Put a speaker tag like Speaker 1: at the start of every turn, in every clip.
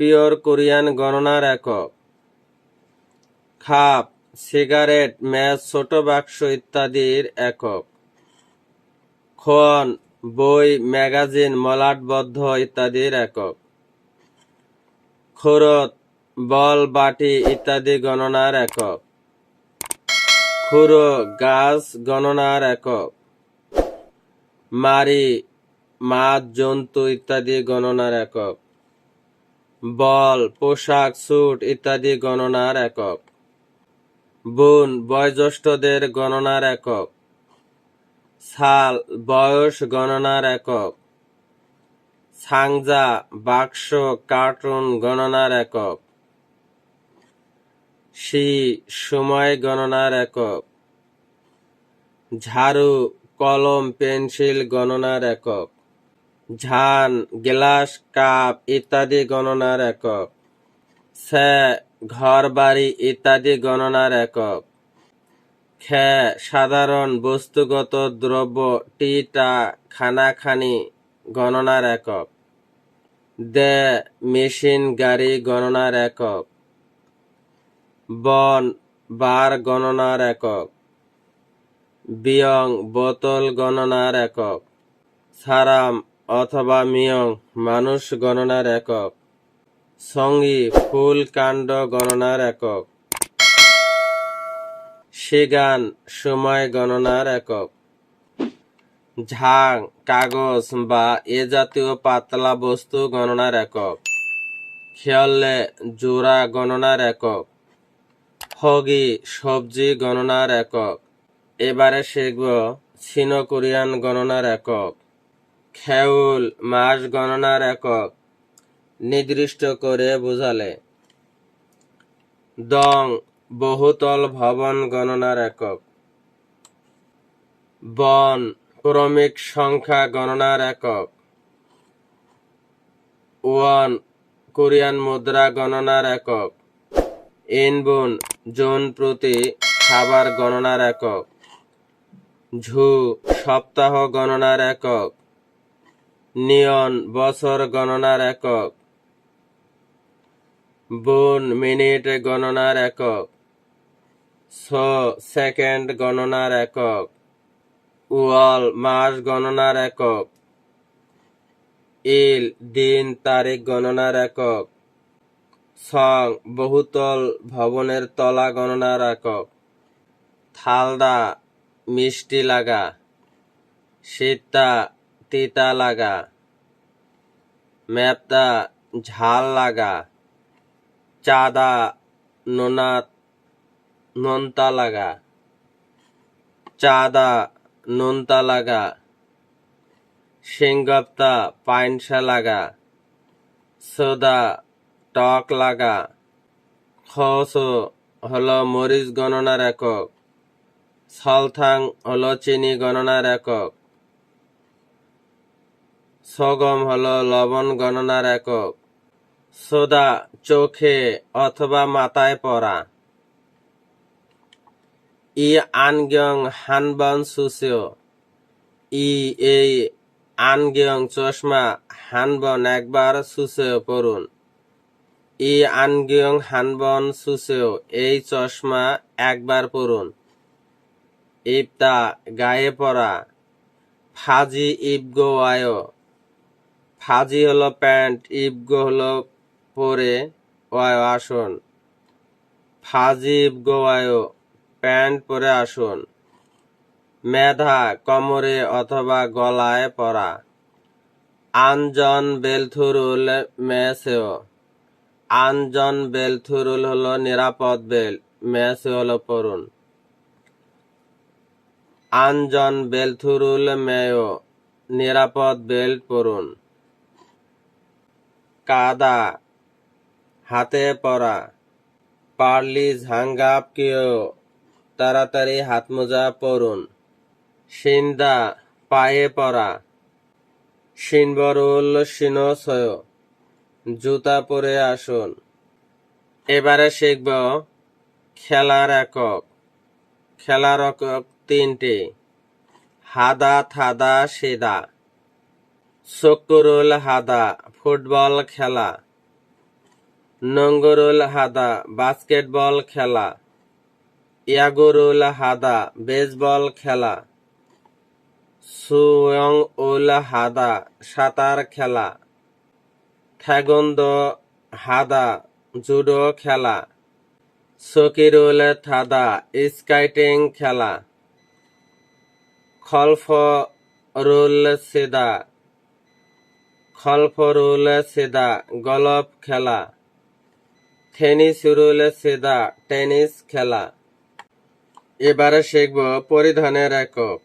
Speaker 1: Pure Korean গণনার একক। খাপ, সিগারেট, ম্যাচ, ছোট বাক্স ইত্যাদির একক। খন, বই, ম্যাগাজিন, মলাটবদ্ধ ইত্যাদির একক। খরত, বল, বাটি ইত্যাদি গণনার একক। খুরো, গাছ গণনার একক। মারি, মাছ, জন্তু ইত্যাদি গণনার একক। বল, পোশাক, স্যুট ইত্যাদি গণনার একক। বোন, বয়োজ্যেষ্ঠদের গণনার একক। সাল বয়স গণনার একক। সাংজা, বাক্স, কার্টুন গণনার একক। সি সময় গণনার একক। ঝাড়ু, কলম, পেন্সিল গণনার একক। ঝান গ্লাস, কাপ ইত্যাদি গণনার একক। সে, ঘর, বাড়ি ইত্যাদি গণনার একক। খ্যা সাধারণ বস্তুগত দ্রব্য টিটা খানাখানি গণনার একক। দে, মেশিন, গাড়ি গণনার একক। বন, বার গণনার একক। বিয়ং, বোতল গণনার একক। সারাম অথবা মিয়ং, মানুষ গণনার একক। সঙ্গী, ফুল, কাণ্ড গণনার একক। সিগান, সময় গণনার একক। ঝাং, কাগজ বা এ জাতীয় পাতলা বস্তু গণনার একক। খেয়ালে, জোড়া গণনার একক। হগি, সবজি গণনার একক। এবারে শিখব চীনো কোরিয়ান গণনার একক। খেউল মাস গণনার একক। নির্দিষ্ট করে বোঝালে, দং বহুতল ভবন গণনার একক। বন ক্রমিক সংখ্যা গণনার একক। ওয়ান কোরিয়ান মুদ্রা গণনার একক। ইনবুন জন প্রতি খাবার গণনার একক। ঝু সপ্তাহ গণনার একক। নিয়ন বছর গণনার একক। বুন মিনিট গণনার একক। ছ সেকেন্ড গণনার একক। ওয়াল মাস গণনার একক। ইল দিন তারিখ গণনার একক। সং বহুতল ভবনের তলা গণনার একক। থালদা মিষ্টি লাগা। শীতা তিতা লাগা ম্যাপদা ঝাল লাগা, চাদা নোনা, নোনতা লাগা, চাদা নোনতা লাগা সিংগপ্তা পাইনসা লাগা, সোদা টক লাগা, খস হলো মরিচ গণনার একক, সলথাং হলো চিনি গণনার একক সগম হল লবণ গণনার একক। সোদা, চোখে অথবা মাথায় পড়া। ই আনগং হানবন সুসিও। ই এই আনগং চশমা হানবন একবার সুসেও পড়ুন। ই আনগং হানবন সুসেও এই চশমা একবার পড়ুন। ইবতা গায়ে পড়া। ফাজি ইবগো আয়। ফাজি হলো প্যান্ট, ইবগো হলো পরে ওয়ায়, আসন। ফাজি, ইবগো আয় প্যান্ট পরে আসুন। মেধা, কমরে অথবা গলায় পরা। আনজন বেলথুরুল মেসেও। আনজন বেলথুরুল হলো নিরাপদ বেল মেসে হলো পরুন। আনজন বেলথুরুল মেয়, নিরাপদ বেল্ট পরুন। কাদা, হাতে পরা, পার্লি ঝাঙ্গাপ কেও তাড়াতাড়ি হাত মোজা পরুন, সিন্দা, পায়ে পরা, সিনবরুল সিনসয় জুতা পরে আসুন। এবারে শিখব খেলার একক খেলার একক তিনটি, হাদা থাদা সেদা। চক্করুল হাদা ফুটবল খেলা। নঙ্গরুল হাদা বাস্কেটবল খেলা। ইয়াগুরুল হাদা বেসবল খেলা। সুয়ং উল হাদা সাঁতার খেলা। থ্যাগন্দ হাদা জুডো খেলা। সকিরুল থাদা স্কাইটিং খেলা। খলফরুল সেদা খলফরুল সেদা গলফ খেলা। থেনিসুরুল সেদা টেনিস খেলা। এবারে শিখব পরিধানের একক।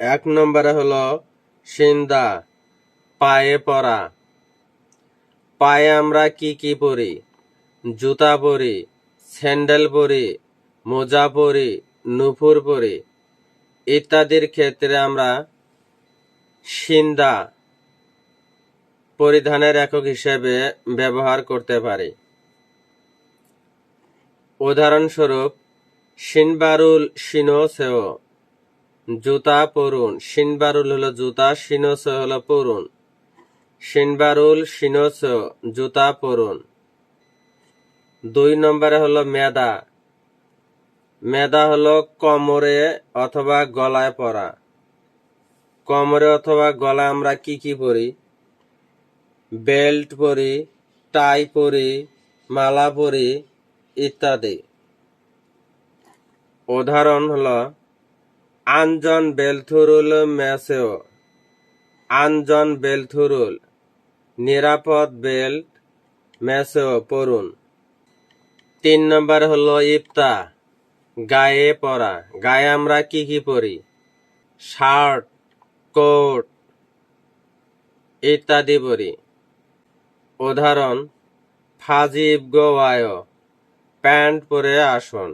Speaker 1: এক নম্বরে হলো সিন্দা, পায়ে পরা। পায়ে আমরা কি কি পরি? জুতা পরি, স্যান্ডেল পরি, মোজা পরি, নুপুর পরি। ইত্যাদির ক্ষেত্রে আমরা সিন্দা পরিধানের একক হিসেবে ব্যবহার করতে পারি। উদাহরণস্বরূপ, সিনবারুল সিনোসেও, জুতা পরুন। সিনবারুল হলো জুতা সিনোসে হলো পরুন। সিনবারুল সিনোসেও, জুতা পরুন। দুই নম্বরে হলো মেদা। মেদা হলো কোমরে অথবা গলায় পরা। কোমরে অথবা গলায় আমরা কি কি পরি? বেল্ট পরি, টাই পরি, মালা পরি ইত্যাদি। উদাহরণ হল, আনজন বেলথুরুল মেসেও আনজন বেলথুরুল নিরাপদ বেল্ট মেসেও পরুন। তিন নম্বর হলো ইফতা, গায়ে পরা। গায়ে আমরা কি কি পরি? শার্ট, কোট ইত্যাদি পরি। উদাহরণ, ফাজিব গোয়ায়, প্যান্ট পরে আসুন।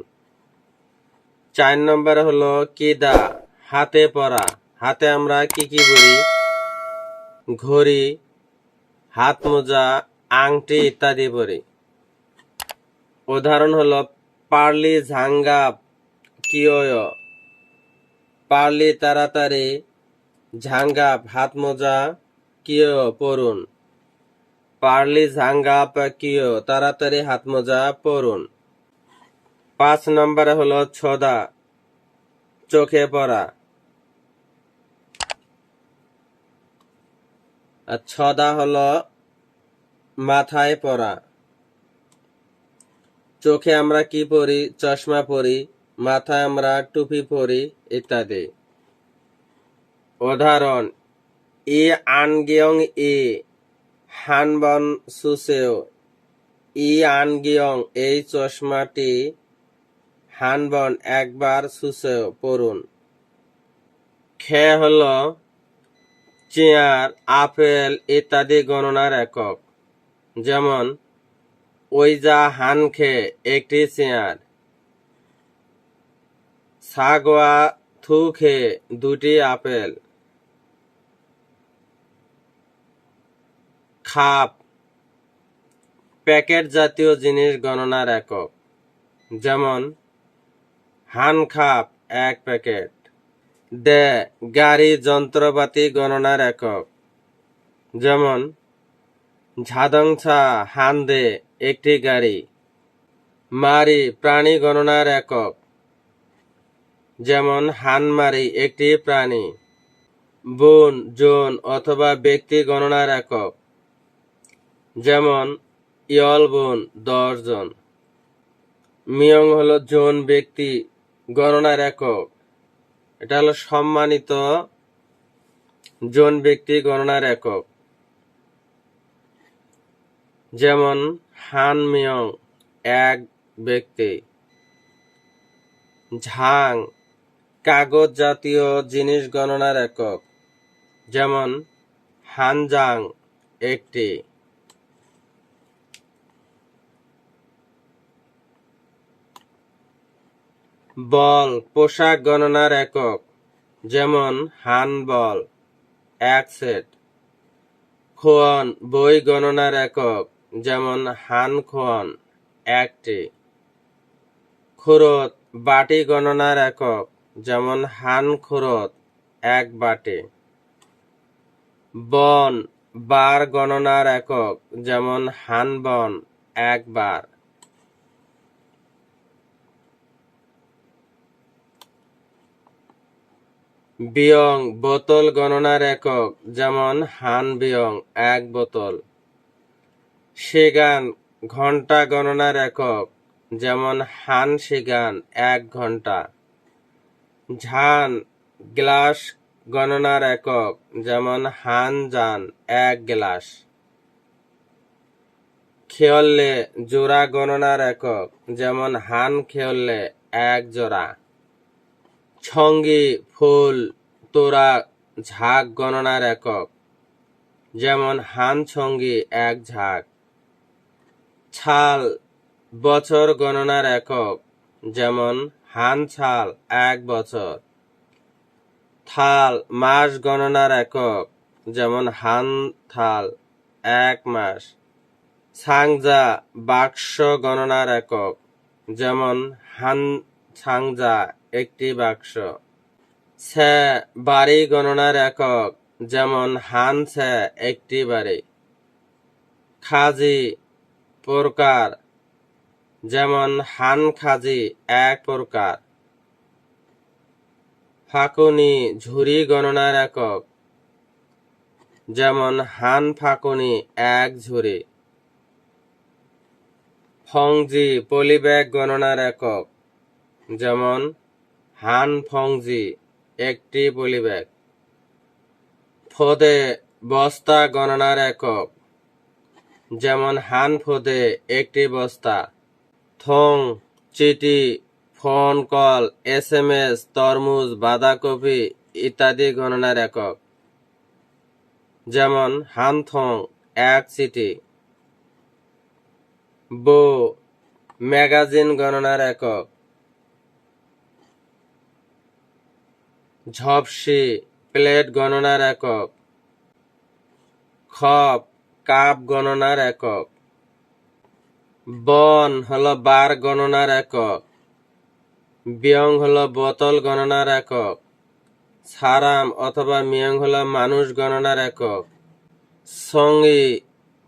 Speaker 1: চার নম্বর হলো কিদা, হাতে পরা। হাতে আমরা কি কি পরি? ঘড়ি, হাত মোজা, আংটি ইত্যাদি পরি। উদাহরণ হলো পার্লি ঝাঙ্গা কিয় পার্লি তাড়াতাড়ি ঝাঙ্গা হাত মোজা কিয় পরুন। পার্লি ঝাঙ্গা কিয় তাড়াতাড়ি হাত মোজা পরুন। পাঁচ নম্বরে হলো ছদা, চোখে পড়া। ছদা হলো মাথায় পড়া। চোখে আমরা কি পরি? চশমা পরি, মাথায় আমরা টুপি পরি, ইত্যাদি। উদাহরণ, ই আনগিয়ং ই হানবন সুসেও ই আনগিয়ং এই চশমাটি হানবন একবার সুসেও পড়ুন খে হল চেয়ার, আপেল ইত্যাদি গণনার একক। যেমন, ওইজা হানখে একটি চেয়ার, সাগোয়া থুখে দুটি আপেল। খাপ, প্যাকেট জাতীয় জিনিস গণনার একক। যেমন, হান খাপ এক প্যাকেট। দে, গাড়ি যন্ত্রপাতি গণনার একক। যেমন, ঝাদংছা হান্দে একটি গাড়ি। মারি প্রাণী গণনার একক। যেমন হানমারি একটি প্রাণী। বোন, জোন অথবা ব্যক্তি গণনার একক। যেমন, ইয়ল বোন দশ জন মিয়ং হলো জন ব্যক্তি, গণনার একক। এটা হলো সম্মানিত জন ব্যক্তি, গণনার একক। যেমন, হান মিয়ং, এক ব্যক্তি। ঝাং, কাগজ জাতীয় জিনিস গণনার একক। যেমন হানজাং একটি। বল, পোশাক গণনার একক। যেমন হান বল এক সেট। খোয়ান, বই গণনার একক। যেমন, হান খোয়ান, একটি। খুরত, বাটি গণনার একক। যেমন, হান খুরত, এক বাটি। বন, বার গণনার একক। যেমন হানবন একবার বিয়ং বোতল গণনার একক, যেমন হান বিয়ং, এক বোতল। সেগান ঘণ্টা গণনার একক, যেমন হান সেগান, এক ঘণ্টা ঝান, গ্লাস গণনার একক, যেমন হান জান, এক গ্লাস। খেয়ল্লে, জোড়া গণনার একক, যেমন হান খেয়ল্লে, এক জোড়া। ছঙ্গি, ফুল, তোরা, ঝাঁক গণনার একক। যেমন হান ছঙ্গি, এক ঝাঁক। ছাল, বছর গণনার একক। যেমন হান ছাল, এক বছর। থাল, মাস গণনার একক। যেমন হান থাল, এক মাস। ছাংজা বাক্স গণনার একক। যেমন হান ছাংজা একটি বাক্স। ছ্যা বাড়ি গণনার একক, যেমন হান ছ্যা একটি বাড়ি। খাজি, প্রকার, যেমন হান খাজি এক প্রকার। ফাকুনি, ঝুরি গণনার একক, যেমন হান ফাকুনি এক ঝুরি। ফংজি, পলিব্যাগ গণনার একক, যেমন হান ফংজি একটি পলিব্যাগ ফদে বস্তা গণনার একক। যেমন হান ফদে একটি বস্তা। থং, চিঠি, phone call S M S তরমুজ, বাঁধাকপি ইত্যাদি গণনার একক। যেমন হান থং, এক চিঠি। বো, ম্যাগাজিন গণনার একক। ঝপসি, প্লেট গণনার একক। খপ, কাপ গণনার একক। বন হলো বার গণনার একক। বিয়ং হলো বোতল গণনার একক। সারাম অথবা মিয়ং হলো মানুষ গণনার একক। সঙ্গী,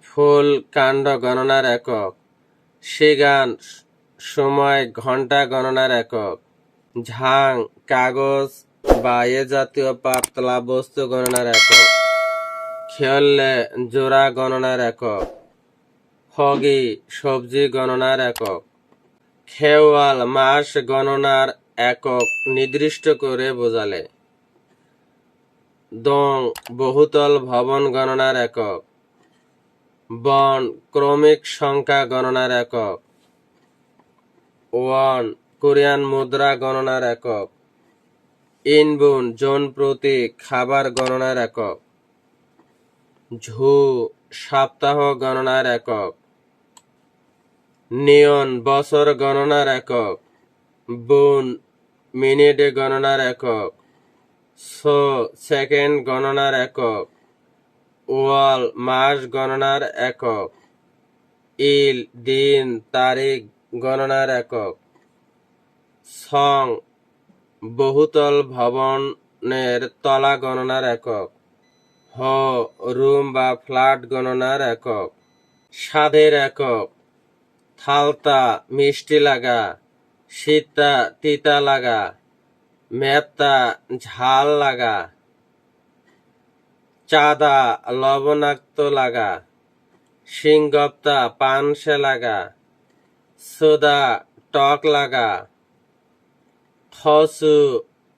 Speaker 1: ফুল, কাণ্ড গণনার একক। সিগান, সময় ঘণ্টা গণনার একক। ঝাং, কাগজ বা এ জাতীয় পাতলা বস্তু গণনার একক। খেয়ল্লে জোড়া গণনার একক। ফগি সবজি গণনার একক। খেওয়াল মাস গণনার একক নির্দিষ্ট করে বোঝালে। দং বহুতল ভবন গণনার একক। বন ক্রমিক সংখ্যা গণনার একক। ওয়ান কোরিয়ান মুদ্রা গণনার একক। ইনবুন, জন প্রতি খাবার গণনার একক। ঝু, সপ্তাহ গণনার একক। নিয়ন, বছর গণনার একক। বুন, মিনিট গণনার একক। সো, সেকেন্ড গণনার একক। ওয়াল, মাস গণনার একক। ইল, দিন, তারিখ গণনার একক। সং বহুতল ভবনের তলা গণনার একক। হ রুম বা ফ্ল্যাট গণনার একক। স্বাদের একক। থালতা, মিষ্টি লাগা। সীতা তিতা লাগা। মেত্তা ঝাল লাগা। চাঁদা লবণাক্ত লাগা। সিংগপ্তা পানসে লাগা। সোদা টক লাগা। থসু,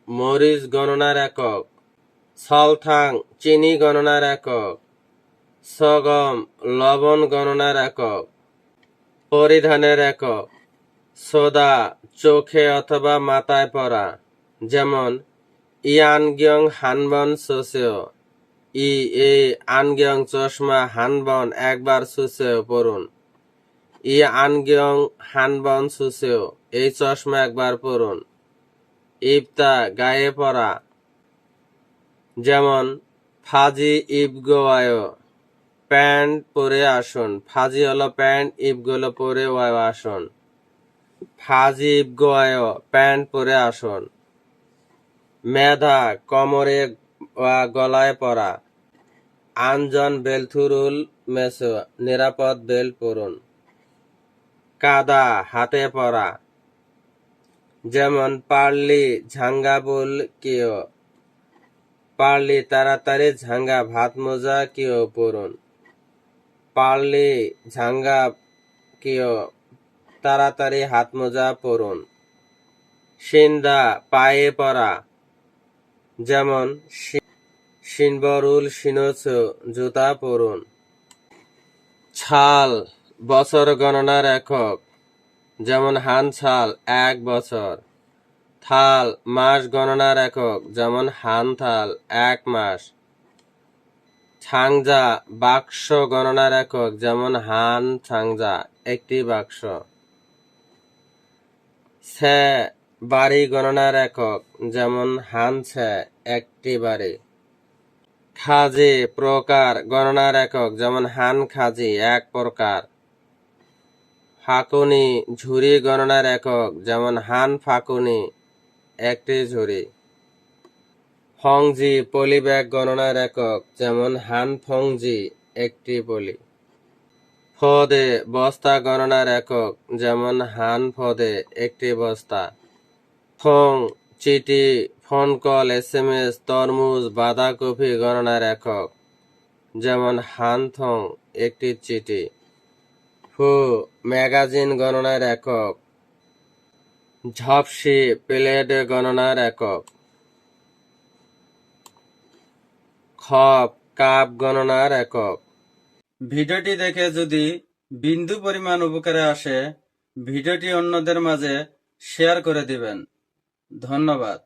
Speaker 1: মরিচ গণনার একক সলথাং চিনি গণনার একক, সগম, লবণ গণনার একক, পরিধানের একক, সোদা, চোখে অথবা মাথায় পরা যেমন, ইয়ানগিয়ং হানবন সোসেও, ই, এ, আনগিয়ং চশমা হানবন একবার সুসেও পড়ুন, ই, আনগিয়ং হানবন সুসেও, এই চশমা একবার পড়ুন। ইফতা গায়ে পরা যেমন, ফাজি ইবগোয়ায় প্যান্ট পরে আসুন। ফাজি হলো প্যান্ট ইবগুলো পরে ওয়ায় আসুন। ফাজি ইবগোয়ায় প্যান্ট পরে আসুন। মেধা, কমরে গলায় পরা। আঞ্জন বেলথুরুল মেসো, নিরাপদ বেল পরুন। কাদা, হাতে পরা। যেমন পারলি ঝাঙ্গাবুল কিও, পারলি তাড়াতাড়ি ঝাঙ্গা ভাত মোজা কিও পরুন। পারলি ঝাঙ্গা কিও তাড়াতাড়ি হাত মোজা পরুন। সিন্দা পায়ে পরা, যেমন সিনবরুল সিনোচো জুতা পরুন। ছাল, বছর গণনার একক যেমন হান ছাল, এক বছর। থাল, মাস গণনার একক, যেমন হান থাল, এক মাস। ছাংজা, বাক্স গণনার একক, যেমন হান ছাংজা, একটি বাক্স। ছে, বাড়ি গণনার একক, যেমন হান ছে, একটি বাড়ি। খাজি, প্রকার গণনার একক, যেমন হান খাজি, এক প্রকার। ফাকুনি, ঝুরি গণনার একক, যেমন হান ফাকুনি, একটি ঝুরি। ফংজি, পলি ব্যাগ গণনার একক, যেমন হান ফংজি, একটি পলি। ফদে, বস্তা গণনার একক, যেমন হান ফদে, একটি বস্তা। ফং চিঠি phone call S M S তরমুজ, বাঁধাকপি গণনার একক, যেমন হান থং, একটি চিঠি ফু ম্যাগাজিন গণনার একক। ঝপসি প্লেট গণনার একক। খপ, কাপ গণনার একক। ভিডিওটি দেখে যদি বিন্দু পরিমাণ উপকারে আসে, ভিডিওটি অন্যদের মাঝে শেয়ার করে দিবেন। ধন্যবাদ।